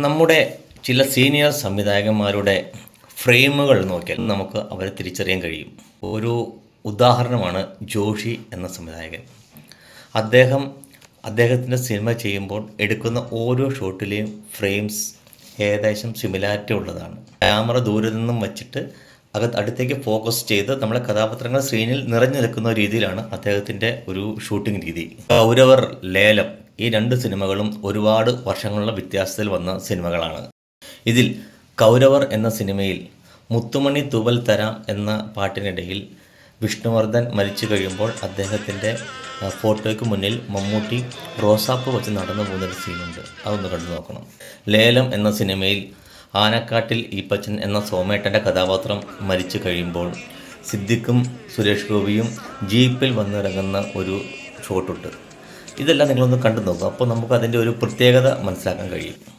നമ്മുടെ ചില സീനിയർ സംവിധായകന്മാരുടെ ഫ്രെയിമുകൾ നോക്കിയാൽ നമുക്ക് അവരെ തിരിച്ചറിയാൻ കഴിയും. ഒരു ഉദാഹരണമാണ് ജോഷി എന്ന സംവിധായകൻ. അദ്ദേഹം അദ്ദേഹത്തിന്റെ സിനിമ ചെയ്യുമ്പോൾ എടുക്കുന്ന ഓരോ ഷോട്ടിലെയും ഫ്രെയിംസ് ഏകദേശം സിമിലാരിറ്റി ഉള്ളതാണ്. ക്യാമറ ദൂരെ നിന്നും വച്ചിട്ട് അകത്ത് അടുത്തേക്ക് ഫോക്കസ് ചെയ്ത് നമ്മളെ കഥാപാത്രങ്ങൾ സ്ക്രീനിൽ നിറഞ്ഞു നിൽക്കുന്ന രീതിയിലാണ് അദ്ദേഹത്തിന്റെ ഒരു ഷൂട്ടിംഗ് രീതി. കൗരവർ ലേലം ഈ രണ്ട് സിനിമകളും ഒരുപാട് വർഷങ്ങളുടെ വ്യത്യാസത്തിൽ വന്ന സിനിമകളാണ്. ഇതിൽ കൗരവർ എന്ന സിനിമയിൽ മുത്തുമണി തുവൽ തരാം എന്ന പാട്ടിനിടയിൽ വിഷ്ണുവർദ്ധൻ മരിച്ചു കഴിയുമ്പോൾ അദ്ദേഹത്തിന്റെ ഫോട്ടോയ്ക്ക് മുന്നിൽ മമ്മൂട്ടി റോസാപ്പ് വെച്ച് നടന്നു പോകുന്നൊരു സീനുണ്ട്. അതൊന്ന് കണ്ടു നോക്കണം. ലേലം എന്ന സിനിമയിൽ ആനക്കാട്ടിൽ ഈപ്പച്ചൻ എന്ന സോമേട്ടന്റെ കഥാപാത്രം മരിച്ചു കഴിയുമ്പോൾ സിദ്ദിഖും സുരേഷ് ഗോപിയും ജീപ്പിൽ വന്നിറങ്ങുന്ന ഒരു ഷോട്ടുണ്ട്. ഇതെല്ലാം നിങ്ങളൊന്ന് കണ്ടു നോക്കുക അപ്പോൾ നമുക്ക് അതിന്റെ ഒരു പ്രത്യേകത മനസ്സിലാക്കാൻ കഴിയും.